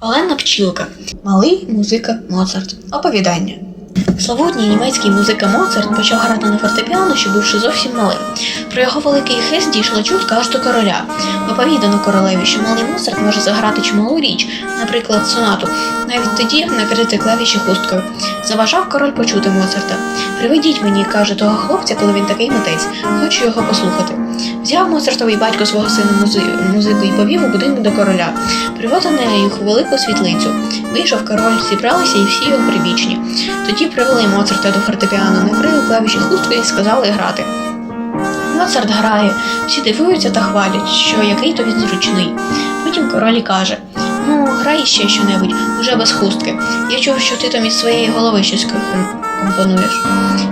Олена Пчілка. Малий музика Моцарт. Оповідання. Славутній німецький музика Моцарт почав грати на фортепіано, ще бувши зовсім малим. Про його великий хист дійшла чутка аж до короля. Оповідано королеві, що малий Моцарт може заграти чималу річ, наприклад, сонату, навіть тоді, накрити клавіші хусткою. Заважав король почути Моцарта. Приведіть мені, каже того хлопця, коли він такий митець. Хочу його послухати. Взяв Моцартовий батько свого сина музику і повів у будинок до короля. Приводив на їх велику світлицю. Вийшов король, зібралися і всі його прибічні. Тоді привели Моцарта до фортепіано, накрили клавіші хусткою і сказали грати. Моцарт грає, всі дивуються та хвалять, що який то він зручний. Потім король каже: Ну, грай ще щонебудь, уже без хустки. Я чув, що ти там із своєї голови щось ком- компонуєш.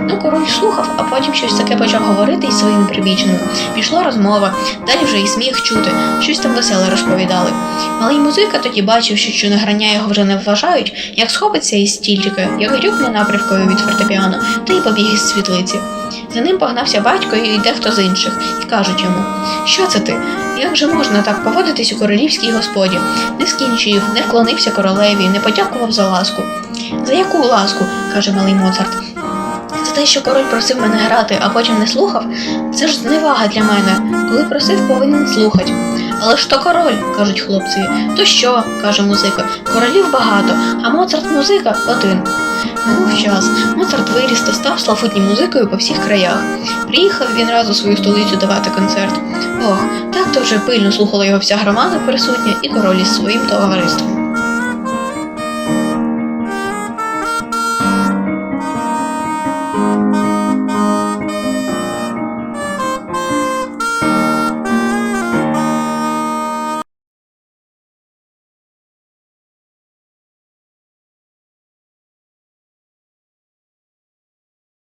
Ну, король слухав, а потім щось таке почав говорити із своїми прибічними. Пішла розмова, далі вже і сміх чути, щось там веселе розповідали. Малий музика тоді бачив, що, награння його вже не вважають, як схопиться із стільчика, як грюкне напрямкою від фортепіано, та й побіг із світлиці. За ним погнався батько і дехто з інших, і кажуть йому: Що це ти? Як же можна так поводитись у королівській господі? Не скінчив, не вклонився королеві, не подякував за ласку. За яку ласку? каже малий Моцарт. Те, що король просив мене грати, а потім не слухав, це ж зневага для мене. Коли просив, повинен слухати. Але ж то король, кажуть хлопці. То що? каже музика. Королів багато, а Моцарт музика один. Минув час. Моцарт виріс та став слафутнім музикою по всіх краях. Приїхав він раз у свою столицю давати концерт. Ох, так то вже пильно слухала його вся громада присутня і король із своїм товариством.